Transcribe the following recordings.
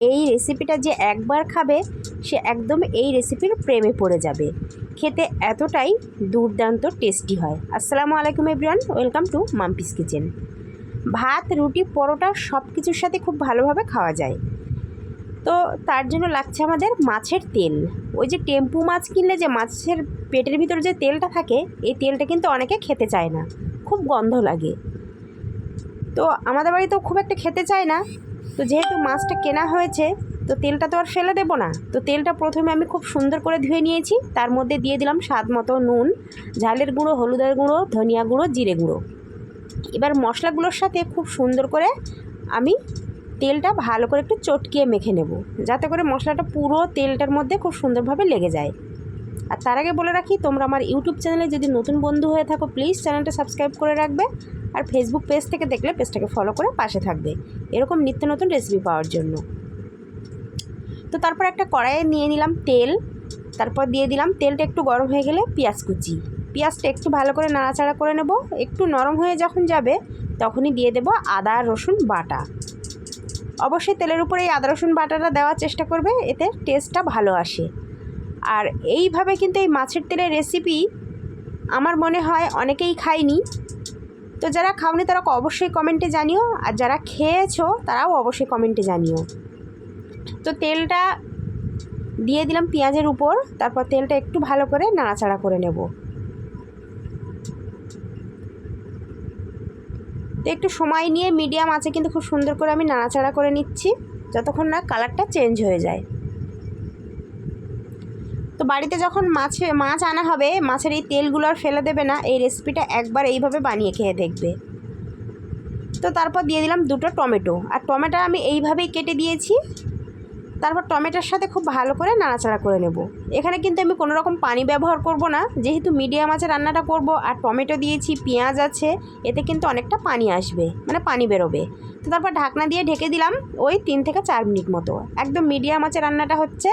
এই রেসিপিটা যে একবার খাবে, সে একদম এই রেসিপির প্রেমে পড়ে যাবে। খেতে এতটাই দুর্দান্ত টেস্টি হয়। আসসালামু আলাইকুম everyone welcome to Mampi's kitchen ভাত, রুটি, পরোটা সব কিছুর সাথে খুব ভালোভাবে খাওয়া যায়। তো তার জন্য লাগছে আমাদের মাছের তেল। ওই যে টেম্পু মাছ কিনলে যে মাছের পেটের ভিতর যে তেলটা থাকে, এই তেলটা কিন্তু অনেকে খেতে চায় না। খুব গন্ধ লাগে। তো আমাদের বাড়িতেও খুব একটা খেতে চায় না। তো যেহেতু মাছটা কেনা হয়েছে, তো তেলটা তো আর ফেলে দেবো না। তো তেলটা প্রথমে আমি খুব সুন্দর করে ধুয়ে নিয়েছি। তার মধ্যে দিয়ে দিলাম স্বাদ মতো নুন, ঝালের গুঁড়ো, হলুদের গুঁড়ো, ধনিয়া গুঁড়ো, জিরে গুঁড়ো। এবার মশলাগুলোর সাথে খুব সুন্দর করে আমি তেলটা ভালো করে একটু চটকিয়ে মেখে নেব, যাতে করে মশলাটা পুরো তেলটার মধ্যে খুব সুন্দরভাবে লেগে যায়। আর তার আগে বলে রাখি, তোমরা আমার ইউটিউব চ্যানেলে যদি নতুন বন্ধু হয়ে থাকো, প্লিজ চ্যানেলটা সাবস্ক্রাইব করে রাখবে। আর ফেসবুক পেজ থেকে দেখলে পেজটাকে ফলো করে পাশে থাকবে। এরকম নিত্য নতুন রেসিপি পাওয়ার জন্য। তো তারপর একটা কড়াইয়ে নিয়ে নিলাম তেল। তারপর দিয়ে দিলাম তেলটা একটু গরম হয়ে গেলে পেঁয়াজ কুচি। পেঁয়াজটা একটু ভালো করে নাড়াচাড়া করে নেব। একটু নরম হয়ে যখন যাবে তখনই দিয়ে দেব আদা, রসুন, বাটা। অবশ্যই তেলের উপরে এই আদা, রসুন, বাটাটা দেওয়ার চেষ্টা করবে, এতে টেস্টটা ভালো আসে। আর এইভাবে কিন্তু এই মাছের তেলের রেসিপি আমার মনে হয় অনেকেই খায়নি। তো যারা খাওনি তারা অবশ্যই কমেন্টে জানিও, আর যারা খেয়েছো তারাও অবশ্যই কমেন্টে জানিও। তো তেলটা দিয়ে দিলাম পেঁয়াজের উপর, তারপর তেলটা একটু ভালো করে নাড়াচাড়া করে নেব। তো একটু সময় নিয়ে মিডিয়াম আছে কিন্তু খুব সুন্দর করে আমি নাড়াচাড়া করে নিচ্ছি, যতক্ষণ না কালারটা চেঞ্জ হয়ে যায়। তো বাড়িতে যখন মাছে, মাছ আনা হবে, মাছের এই তেলগুলো আর ফেলে দেবে না, এই রেসিপিটা একবার এইভাবে বানিয়ে খেয়ে দেখবে। তো তারপর দিয়ে দিলাম দুটো টমেটো। আর টমেটো আমি এইভাবেই কেটে দিয়েছি। তারপর টমেটোর সাথে খুব ভালো করে নাড়াচাড়া করে নেব। এখানে কিন্তু আমি কোনো রকম পানি ব্যবহার করব না, যেহেতু মিডিয়াম আছে রান্নাটা করব। আর টমেটো দিয়েছি, পেঁয়াজ আছে, এতে কিন্তু অনেকটা পানি আসবে মানে পানি বেরোবে। তো তারপর ঢাকনা দিয়ে ঢেকে দিলাম ওই তিন থেকে চার মিনিট মতো। একদম মিডিয়াম আছে রান্নাটা হচ্ছে।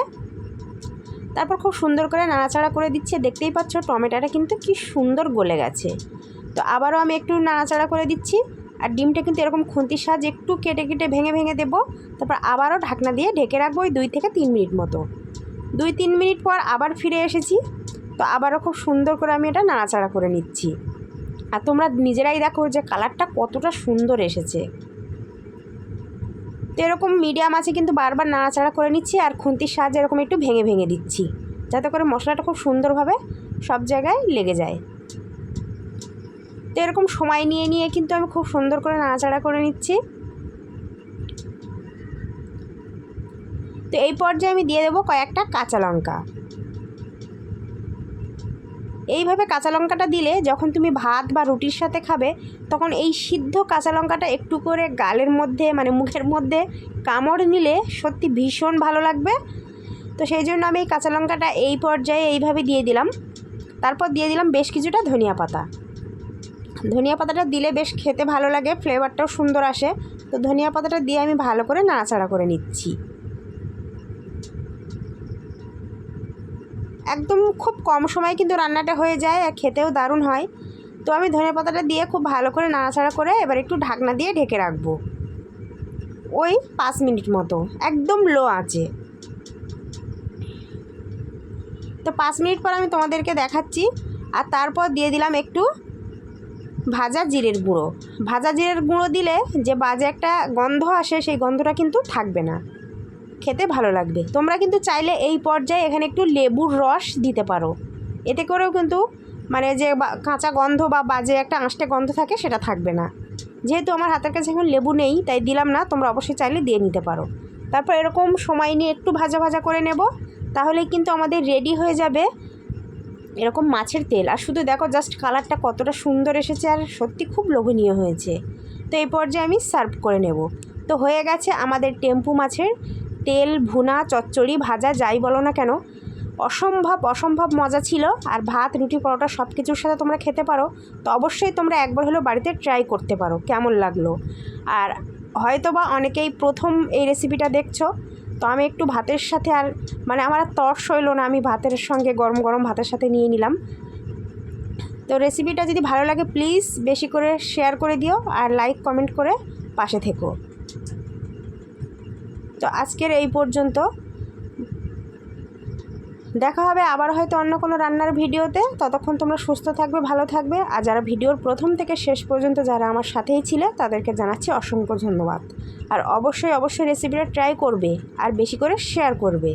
তারপর খুব সুন্দর করে নাড়াচাড়া করে দিচ্ছে। দেখতেই পাচ্ছ টমেটোটা কিন্তু কি সুন্দর গলে গেছে। তো আবারও আমি একটু নাড়াচাড়া করে দিচ্ছি। আর ডিমটা কিন্তু এরকম খুন্তির সাহায্যে একটু কেটে কেটে ভেঙে ভেঙে দেবো। তারপর আবারও ঢাকনা দিয়ে ঢেকে রাখব ওই দুই থেকে তিন মিনিট মতো। দুই তিন মিনিট পর আবার ফিরে এসেছি। তো আবারও খুব সুন্দর করে আমি এটা নাড়াচাড়া করে নিচ্ছি। আর তোমরা নিজেরাই দেখো যে কালারটা কতটা সুন্দর এসেছে। তো এরকম মিডিয়াম আছে কিন্তু বারবার নাড়াচাড়া করে নিচ্ছি আর খুন্তির সাহায্যে এরকম একটু ভেঙে ভেঙে দিচ্ছি। যাতে করে মশলাটা খুব সুন্দরভাবে সব জায়গায় লেগে যায়। তো এরকম সময় নিয়ে নিয়ে কিন্তু আমি খুব সুন্দর করে নাড়াচাড়া করে নিচ্ছি। তো এই পর্যায়ে আমি দিয়ে দেবো কয়েকটা কাঁচা লঙ্কা। এইভাবে কাঁচা লঙ্কাটা দিলে যখন তুমি ভাত বা রুটির সাথে খাবে, তখন এই সিদ্ধ কাঁচা লঙ্কাটা একটু করে গালের মধ্যে মানে মুখের মধ্যে কামড় নিলে সত্যি ভীষণ ভালো লাগবে। তো সেই জন্য আমি এই কাঁচা লঙ্কাটা এই পর্যায়ে এইভাবে দিয়ে দিলাম। তারপর দিয়ে দিলাম বেশ কিছুটা ধনিয়া পাতা। ধনিয়া পাতাটা দিলে বেশ খেতে ভালো লাগে ফ্লেভারটাও সুন্দর আসে। তো ধনিয়া পাতাটা দিয়ে আমি ভালো করে নাড়াচাড়া করে নিচ্ছি। একদম খুব কম সময়ে কিন্তু রান্নাটা হয়ে যায় আর খেতেও দারুণ হয়। তো আমি ধনিয়া পাতাটা দিয়ে খুব ভালো করে নাড়াচাড়া করে এবার একটু ঢাকনা দিয়ে ঢেকে রাখব। ওই পাঁচ মিনিট মতো, একদম লো আছে তো পাঁচ মিনিট পর আমি তোমাদেরকে দেখাচ্ছি আর তারপর দিয়ে দিলাম একটু ভাজা জিরের গুঁড়ো। ভাজা জিরের গুঁড়ো দিলে যে বাজে একটা গন্ধ আসে সেই গন্ধটা কিন্তু থাকবে না। খেতে ভালো লাগবে। তোমরা কিন্তু চাইলে এই পর্যায়ে এখানে একটু লেবুর রস দিতে পারো। এতে করেও কিন্তু মানে যে কাঁচা গন্ধ বা বাজে একটা আঁশটে গন্ধ থাকে সেটা থাকবে না। যেহেতু আমার হাতের কাছে এখন লেবু নেই, তাই দিলাম না, তোমরা অবশ্যই চাইলে দিয়ে নিতে পারো। তারপর এরকম সময় নিয়ে একটু ভাজা ভাজা করে নেব, তাহলে কিন্তু আমাদের রেডি হয়ে যাবে এরকম মাছের তেল। আর শুধু দেখো, জাস্ট কালারটা কতটা সুন্দর এসেছে আর সত্যি খুব লোভনীয় হয়েছে। তো এই পর্যায়ে আমি সার্ভ করে নেব। তো হয়ে গেছে আমাদের টেম্পু মাছের তেল, ভুনা, চচ্চড়ি, ভাজা, যাই বলো না কেন, অসম্ভব অসম্ভব মজা ছিল। আর ভাত, রুটি, পরোটা সব কিছুর সাথে তোমরা খেতে পারো, তো অবশ্যই তোমরা একবার হলেও বাড়িতে ট্রাই করতে পারো, কেমন লাগল। আর হয়তো বা অনেকেই প্রথম এই রেসিপিটা দেখছ, তো আমি একটু ভাতের সাথে আর মানে আমার আর তর্স হইল না, আমি ভাতের সঙ্গে গরম গরম ভাতের সাথে নিয়ে নিলাম। তো রেসিপিটা যদি ভালো লাগে প্লিজ বেশি করে শেয়ার করে দিও, আর লাইক কমেন্ট করে পাশে থেকো। তো আজকের এই পর্যন্ত। দেখা হবে আবার হয়তো অন্য কোনো রান্নার ভিডিওতে। ততক্ষণ তোমরা সুস্থ থাকবে, ভালো থাকবে। আর যারা ভিডিওর প্রথম থেকে শেষ পর্যন্ত যারা আমার সাথেই ছিলে, তাদেরকে জানাচ্ছি অসংখ্য ধন্যবাদ। আর অবশ্যই অবশ্যই রেসিপিটা ট্রাই করবে, আর বেশি করে শেয়ার করবে।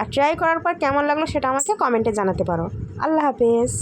আর ট্রাই করার পর কেমন লাগল সেটা আমাকে কমেন্টে জানাতে পারো। আল্লাহ হাফেজ।